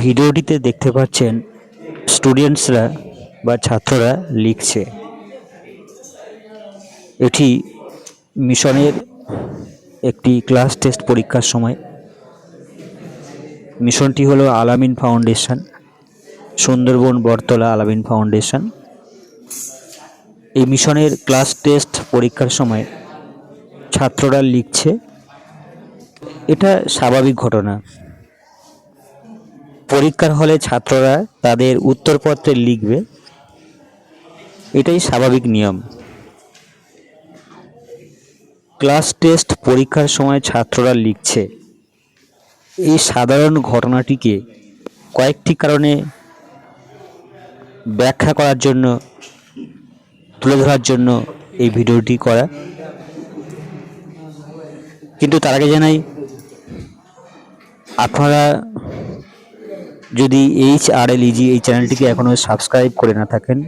ভিডিওটিতে দেখতে পাচ্ছেন স্টুডেন্টসরা বা ছাত্ররা লিখছে। এটি মিশনের একটি ক্লাস টেস্ট পরীক্ষার সময়। মিশনটি হলো আলামিন ফাউন্ডেশন সুন্দরবন বটতলা আলামিন ফাউন্ডেশন এই মিশনের ক্লাস টেস্ট পরীক্ষার সময় ছাত্ররা লিখছে, এটা স্বাভাবিক ঘটনা। পরীক্ষার হলে ছাত্ররা তাদের উত্তরপত্রে লিখবে। এটাই স্বাভাবিক নিয়ম। ক্লাস টেস্ট পরীক্ষার সময় ছাত্ররা লিখছে। এই সাধারণ ঘটনাটিকে কয়েকটি কারণে ব্যাখ্যা করার জন্য, তুলে ধরার জন্য এই ভিডিওটি করা। কিন্তু তার আগে জানাই, আপনারা যদি এইচ আর এল ইজি এই চ্যানেলটিকে এখনও সাবস্ক্রাইব করে না থাকেন,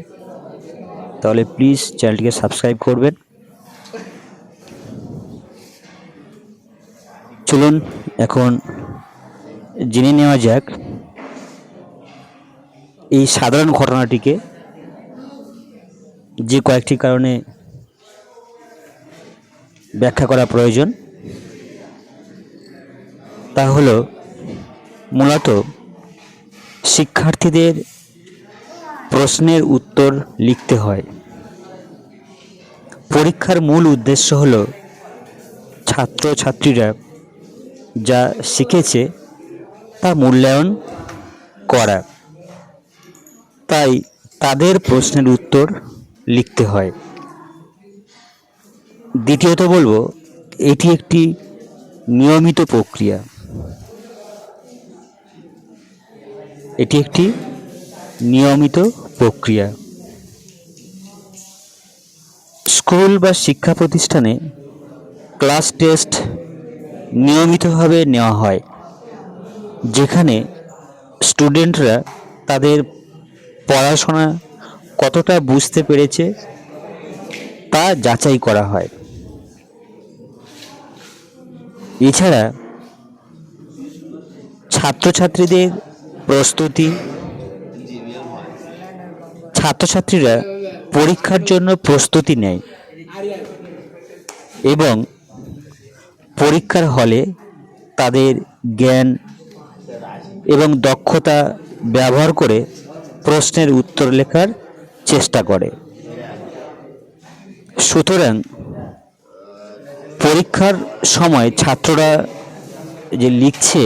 তাহলে প্লিজ চ্যানেলটিকে সাবস্ক্রাইব করবেন। চলুন এখন জেনে নেওয়া যাক এই সাধারণ ঘটনাটিকে, যে কয়েকটি কারণে ব্যাখ্যা করা প্রয়োজন। তা হলো, মূলত শিক্ষার্থীদের প্রশ্নের উত্তর লিখতে হয়। পরীক্ষার মূল উদ্দেশ্য হল ছাত্রছাত্রীরা যা শিখেছে তা মূল্যায়ন করা। তাই তাদের প্রশ্নের উত্তর লিখতে হয়। দ্বিতীয়ত বলব, এটি একটি নিয়মিত প্রক্রিয়া। এটি একটি নিয়মিত প্রক্রিয়া। স্কুল বা শিক্ষা প্রতিষ্ঠানে ক্লাস টেস্ট নিয়মিতভাবে নেওয়া হয়, যেখানে স্টুডেন্টরা তাদের পড়াশোনা কতটা বুঝতে পেরেছে তা যাচাই করা হয়। এছাড়া ছাত্রছাত্রীদের প্রস্তুতি। ছাত্রছাত্রীরা পরীক্ষার জন্য প্রস্তুতি নেয় এবং পরীক্ষার হলে তাদের জ্ঞান এবং দক্ষতা ব্যবহার করে প্রশ্নের উত্তর লেখার চেষ্টা করে। সুতরাং পরীক্ষার সময় ছাত্ররা যে লিখছে